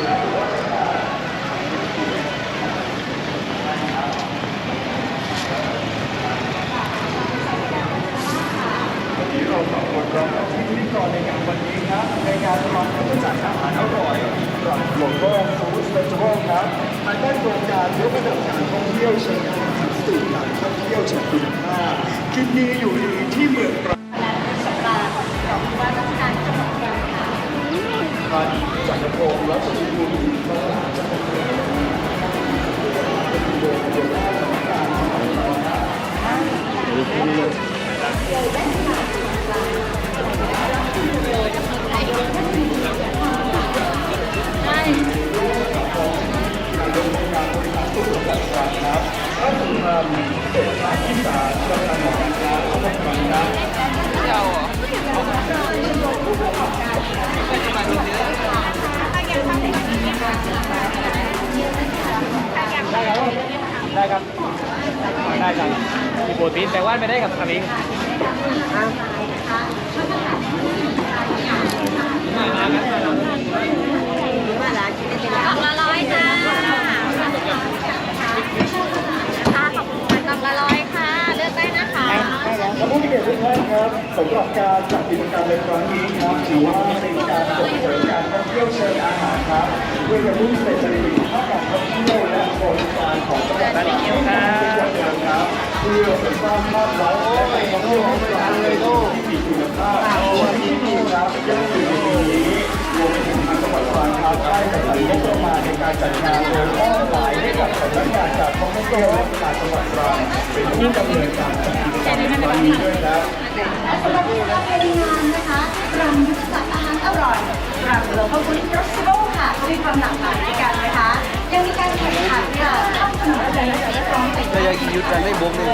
ที่เราสองคนรับที่พิธีกรในงานวันนี้ครับในการรอนรับจัดอาหารอร่อยกับ Global Food Festival ครับภายใต้โครงการยกระดับการท่องเที่ยวเชิงอาหารสู่การท่เที่ยวเชิงคุณภาพกินดีอยู่ที่เมือง กรพ ได้ครับได้ครับมีโปรตีนแต่ว่าไม่ได้กับทำเองกล่องละร้อยจ้าค่ะขอบคุณค่ะกล่องละร้อยค่ะเลือกได้นะคะและผู้มีเกียรติทุกท่านครับสำหรับการจัดกิจกรรมในครั้งนี้ครับถือว่าเป็นการส่งเสริมการท่องเที่ยวเชิงอาหารครับเพื่อกระตุ้นเศรษฐกิจ ภาคการท่องเที่ยวและบริการของจังหวัดตรังครับเพื่อสร้างภาพลักษณ์และเป็นท่อชีวของตรังเลยโลกที่มีคุณภาพวันนี้ครับยังอยู่ในปีนี้รวมถึงทางจังหวัดตรังครับได้จัดสรรงบประมาในการจัดงานโดยมอบหมายให้กับสำนักงานการท่องเที่ยวและการจังหวัดตรังเป็นผู้ดำเนินการจัดกิจกรรมในครั้งนี้ด้วยครับและสำหรับกิจกรรมภานงานนะคะรำยุทธศาสตร์อาหารอร่อยรำ Local Food Festival ค่ะก็มีความหลากหลายด้วยกันนะคะ ยังยุดกันไม่บ่มเลย